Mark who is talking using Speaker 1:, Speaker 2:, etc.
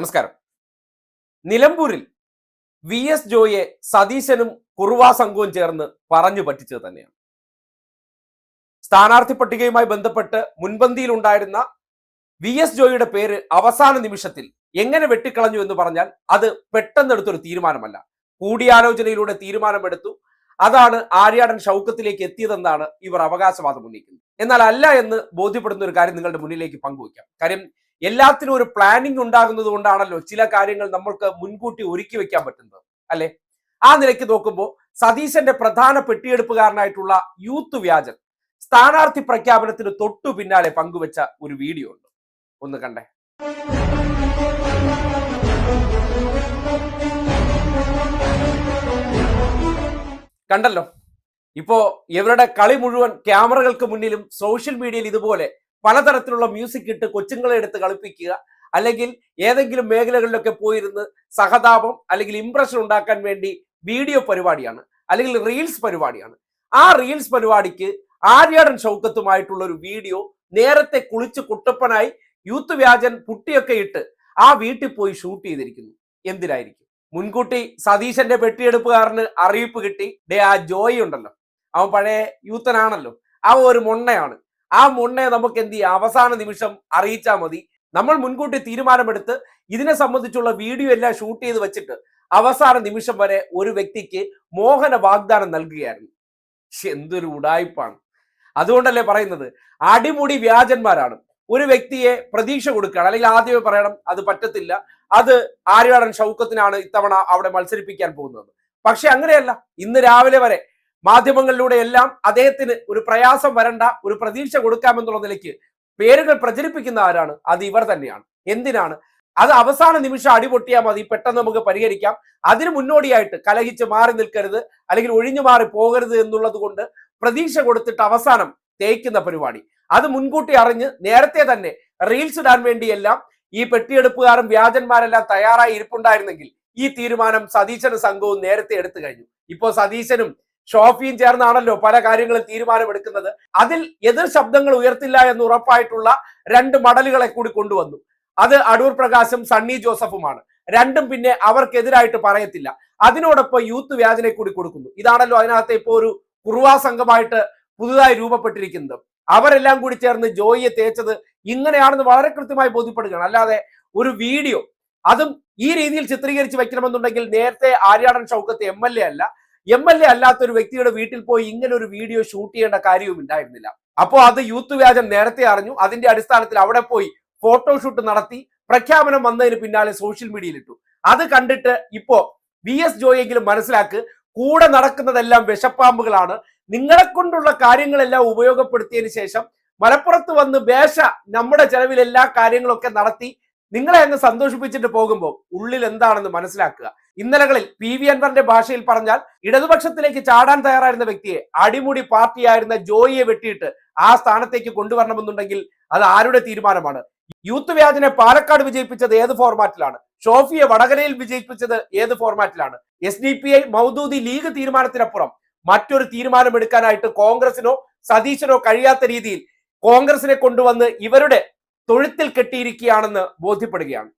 Speaker 1: നമസ്കാരം. നിലമ്പൂരിൽ V S ജോയെ സതീശനും കുറുവാ സംഘവും ചേർന്ന് പറഞ്ഞു പറ്റിച്ചത് തന്നെയാണ്. സ്ഥാനാർത്ഥി പട്ടികയുമായി ബന്ധപ്പെട്ട് മുൻപന്തിയിൽ ഉണ്ടായിരുന്ന വി എസ് ജോയിയുടെ പേര് അവസാന നിമിഷത്തിൽ എങ്ങനെ വെട്ടിക്കളഞ്ഞു എന്ന് പറഞ്ഞാൽ അത് പെട്ടെന്നെടുത്തൊരു തീരുമാനമല്ല. കൂടിയാലോചനയിലൂടെ തീരുമാനമെടുത്തു. അതാണ് ആര്യാടൻ ഷൗക്കത്തിലേക്ക് എത്തിയതെന്നാണ് ഇവർ അവകാശവാദം ഉന്നയിക്കുന്നത്. എന്നാൽ അല്ല എന്ന് ബോധ്യപ്പെടുന്ന ഒരു കാര്യം നിങ്ങളുടെ മുന്നിലേക്ക് പങ്കുവയ്ക്കാം. കാര്യം എല്ലാത്തിനും ഒരു പ്ലാനിങ് ഉണ്ടാകുന്നത് കൊണ്ടാണല്ലോ ചില കാര്യങ്ങൾ നമ്മൾക്ക് മുൻകൂട്ടി ഒരുക്കി വെക്കാൻ പറ്റുന്നത് അല്ലെ? ആ നിലയ്ക്ക് നോക്കുമ്പോൾ സതീശന്റെ പ്രധാന പെട്ടിയെടുപ്പുകാരനായിട്ടുള്ള യൂത്ത് വ്യാജൻ സ്ഥാനാർത്ഥി പ്രഖ്യാപനത്തിന് തൊട്ടു പിന്നാലെ പങ്കുവെച്ച ഒരു വീഡിയോ ഉണ്ട്. ഒന്ന് കണ്ടേ. കണ്ടല്ലോ? ഇപ്പോ ഇവരുടെ കളി മുഴുവൻ ക്യാമറകൾക്ക് മുന്നിലും സോഷ്യൽ മീഡിയയിൽ ഇതുപോലെ പലതരത്തിലുള്ള മ്യൂസിക് ഇട്ട് കൊച്ചുങ്ങളെ എടുത്ത് കളിപ്പിക്കുക. അല്ലെങ്കിൽ ഏതെങ്കിലും മേഖലകളിലൊക്കെ പോയിരുന്ന് സഹതാപം അല്ലെങ്കിൽ ഇംപ്രഷൻ ഉണ്ടാക്കാൻ വേണ്ടി വീഡിയോ പരിപാടിയാണ്. അല്ലെങ്കിൽ റീൽസ് പരിപാടിയാണ്. ആ റീൽസ് പരിപാടിക്ക് ആര്യാടൻ ഷൗക്കത്തുമായിട്ടുള്ള ഒരു വീഡിയോ നേരത്തെ കുളിച്ച് കുട്ടപ്പനായി യൂത്ത് വ്യാജൻ പുട്ടിയൊക്കെ ഇട്ട് ആ വീട്ടിൽ പോയി ഷൂട്ട് ചെയ്തിരിക്കുന്നു. എന്തിനായിരിക്കും? മുൻകൂട്ടി സതീശന്റെ പെട്ടിയെടുപ്പുകാരന് അറിയിപ്പ് കിട്ടി. ഡേ ആ ജോയി ഉണ്ടല്ലോ. അവൻ പഴയ യൂത്തനാണല്ലോ അവ ഒരു മൊണ്ണയാണ്. ആ മുന്നേ നമുക്ക് എന്ത് ചെയ്യാം? അവസാന നിമിഷം അറിയിച്ചാൽ മതി. നമ്മൾ മുൻകൂട്ടി തീരുമാനമെടുത്ത് ഇതിനെ സംബന്ധിച്ചുള്ള വീഡിയോ എല്ലാം ഷൂട്ട് ചെയ്ത് വെച്ചിട്ട് അവസാന നിമിഷം വരെ ഒരു വ്യക്തിക്ക് മോഹന വാഗ്ദാനം നൽകുകയായിരുന്നു. എന്തൊരു ഉടായ്പാണ്. അതുകൊണ്ടല്ലേ പറയുന്നത്? അടിമുടി വ്യാജന്മാരാണ്. ഒരു വ്യക്തിയെ പ്രതീക്ഷ കൊടുക്കുകയാണ്. അല്ലെങ്കിൽ ആദ്യമേ പറയണം അത് പറ്റത്തില്ല. അത് ആര്യാടൻ ഷൗക്കത്തിനാണ് ഇത്തവണ അവിടെ മത്സരിപ്പിക്കാൻ പോകുന്നത്. പക്ഷെ അങ്ങനെയല്ല. ഇന്ന് രാവിലെ വരെ മാധ്യമങ്ങളിലൂടെ എല്ലാം അദ്ദേഹത്തിന് ഒരു പ്രയാസം വരണ്ട ഒരു പ്രതീക്ഷ കൊടുക്കാമെന്നുള്ള നിലയ്ക്ക് പേരുകൾ പ്രചരിപ്പിക്കുന്ന ആരാണ്? അത് ഇവർ തന്നെയാണ്. എന്തിനാണ്? അത് അവസാന നിമിഷം അടിപൊട്ടിയാൽ മതി പെട്ടെന്ന് നമുക്ക് പരിഹരിക്കാം. അതിന് മുന്നോടിയായിട്ട് കലഹിച്ച് മാറി നിൽക്കരുത് അല്ലെങ്കിൽ ഒഴിഞ്ഞു മാറി പോകരുത് എന്നുള്ളത് കൊണ്ട് പ്രതീക്ഷ കൊടുത്തിട്ട് അവസാനം തേക്കുന്ന പരിപാടി. അത് മുൻകൂട്ടി അറിഞ്ഞ് നേരത്തെ തന്നെ റീൽസ് ഇടാൻ വേണ്ടിയെല്ലാം ഈ പെട്ടിയെടുപ്പുകാരും വ്യാജന്മാരെല്ലാം തയ്യാറായി ഇരിപ്പുണ്ടായിരുന്നെങ്കിൽ ഈ തീരുമാനം സതീശനും സംഘവും നേരത്തെ എടുത്തു കഴിഞ്ഞു. ഇപ്പോൾ സതീശനും ഷോഫിയും ചേർന്നാണല്ലോ പല കാര്യങ്ങളും തീരുമാനമെടുക്കുന്നത്. അതിൽ എതിർ ശബ്ദങ്ങൾ ഉയർത്തില്ല എന്ന് ഉറപ്പായിട്ടുള്ള രണ്ട് മടലുകളെ കൂടി കൊണ്ടുവന്നു. അത് അടൂർ പ്രകാശും സണ്ണി ജോസഫുമാണ്. രണ്ടും പിന്നെ അവർക്കെതിരായിട്ട് പറയത്തില്ല. അതിനോടൊപ്പം യൂത്ത് വ്യാജനെ കൂടി കൊടുക്കുന്നു. ഇതാണല്ലോ അതിനകത്ത് ഇപ്പോൾ ഒരു കുറുവാ സംഘമായിട്ട് പുതുതായി രൂപപ്പെട്ടിരിക്കുന്നത്. അവരെല്ലാം കൂടി ചേർന്ന് ജോയിയെ തേച്ചത് ഇങ്ങനെയാണെന്ന് വളരെ കൃത്യമായി ബോധ്യപ്പെടുകയാണ്. അല്ലാതെ ഒരു വീഡിയോ അതും ഈ രീതിയിൽ ചിത്രീകരിച്ച് വെക്കണമെന്നുണ്ടെങ്കിൽ നേരത്തെ Aryadan Shoukath M L A അല്ല എം എൽ എ അല്ലാത്ത ഒരു വ്യക്തിയുടെ വീട്ടിൽ പോയി ഇങ്ങനെ ഒരു വീഡിയോ ഷൂട്ട് ചെയ്യേണ്ട കാര്യവും ഉണ്ടായിരുന്നില്ല. അപ്പോൾ അത് യൂത്ത് വ്യാജം നേരത്തെ അറിഞ്ഞു. അതിന്റെ അടിസ്ഥാനത്തിൽ അവിടെ പോയി ഫോട്ടോഷൂട്ട് നടത്തി പ്രഖ്യാപനം വന്നതിന് പിന്നാലെ സോഷ്യൽ മീഡിയയിൽ ഇട്ടു. അത് കണ്ടിട്ട് ഇപ്പോ വി എസ് ജോയെങ്കിലും മനസ്സിലാക്ക് കൂടെ നടക്കുന്നതെല്ലാം വിഷപ്പാമ്പുകളാണ്. നിങ്ങളെ കൊണ്ടുള്ള കാര്യങ്ങളെല്ലാം ഉപയോഗപ്പെടുത്തിയതിന് ശേഷം മലപ്പുറത്ത് വന്ന് വേഷ നമ്മുടെ ചെലവിൽ എല്ലാ കാര്യങ്ങളൊക്കെ നടത്തി നിങ്ങളെ അങ്ങ് സന്തോഷിപ്പിച്ചിട്ട് പോകുമ്പോൾ ഉള്ളിൽ എന്താണെന്ന് മനസ്സിലാക്കുക. ഇന്നലകളിൽ പി വി അൻവറിന്റെ ഭാഷയിൽ പറഞ്ഞാൽ ഇടതുപക്ഷത്തിലേക്ക് ചാടാൻ തയ്യാറായിരുന്ന വ്യക്തിയെ അടിമുടി പാർട്ടിയായിരുന്ന ജോയിയെ വെട്ടിയിട്ട് ആ സ്ഥാനത്തേക്ക് കൊണ്ടുവരണമെന്നുണ്ടെങ്കിൽ അത് ആരുടെ തീരുമാനമാണ്? യൂത്ത് വ്യാജനെ പാലക്കാട് വിജയിപ്പിച്ചത് ഏത് ഫോർമാറ്റിലാണ്? ഷോഫിയെ വടകരയിൽ വിജയിപ്പിച്ചത് ഏത് ഫോർമാറ്റിലാണ്? S D P I Maududi League തീരുമാനത്തിനപ്പുറം മറ്റൊരു തീരുമാനമെടുക്കാനായിട്ട് കോൺഗ്രസിനോ സതീശനോ കഴിയാത്ത രീതിയിൽ കോൺഗ്രസിനെ കൊണ്ടുവന്ന് ഇവരുടെ തൊഴുത്തിൽ കെട്ടിയിരിക്കുകയാണെന്ന് ബോധ്യപ്പെടുകയാണ്.